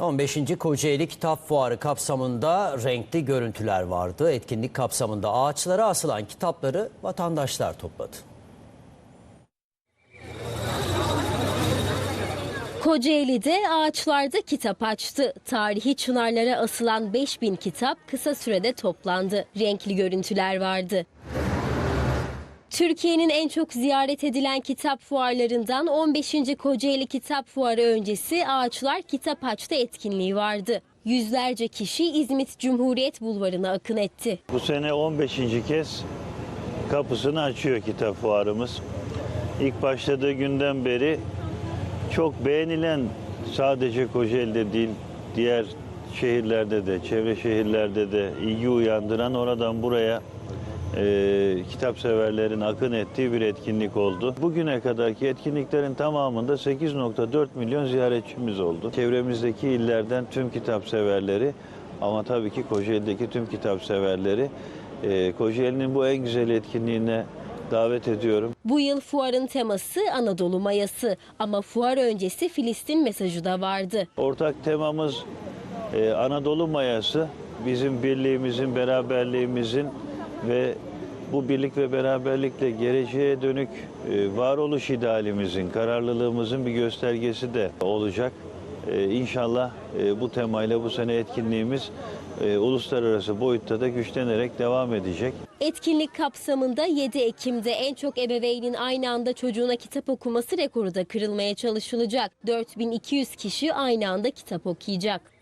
15. Kocaeli Kitap Fuarı kapsamında renkli görüntüler vardı. Etkinlik kapsamında ağaçlara asılan kitapları vatandaşlar topladı. Kocaeli'de ağaçlarda kitap açtı. Tarihi çınarlara asılan 5000 kitap kısa sürede toplandı. Renkli görüntüler vardı. Türkiye'nin en çok ziyaret edilen kitap fuarlarından 15. Kocaeli Kitap Fuarı öncesi Ağaçlar Kitap Açtı etkinliği vardı. Yüzlerce kişi İzmit Cumhuriyet Bulvarı'na akın etti. Bu sene 15. kez kapısını açıyor kitap fuarımız. İlk başladığı günden beri çok beğenilen sadece Kocaeli'de değil diğer şehirlerde de çevre şehirlerde de ilgi uyandıran oradan buraya e, kitap severlerin akın ettiği bir etkinlik oldu. Bugüne kadarki etkinliklerin tamamında 8.4 milyon ziyaretçimiz oldu. Çevremizdeki illerden tüm kitap severleri ama tabii ki Kocaeli'deki tüm kitap severleri e, Kocaeli'nin bu en güzel etkinliğine davet ediyorum. Bu yıl fuarın teması Anadolu Mayası ama fuar öncesi Filistin mesajı da vardı. Ortak temamız e, Anadolu mayası. Bizim birliğimizin, beraberliğimizin ve bu birlik ve beraberlikle geleceğe dönük e, varoluş idealimizin, kararlılığımızın bir göstergesi de olacak. E, İnşallah e, bu temayla bu sene etkinliğimiz uluslararası boyutta da güçlenerek devam edecek. Etkinlik kapsamında 7 Ekim'de en çok ebeveynin aynı anda çocuğuna kitap okuması rekoru da kırılmaya çalışılacak. 4200 kişi aynı anda kitap okuyacak.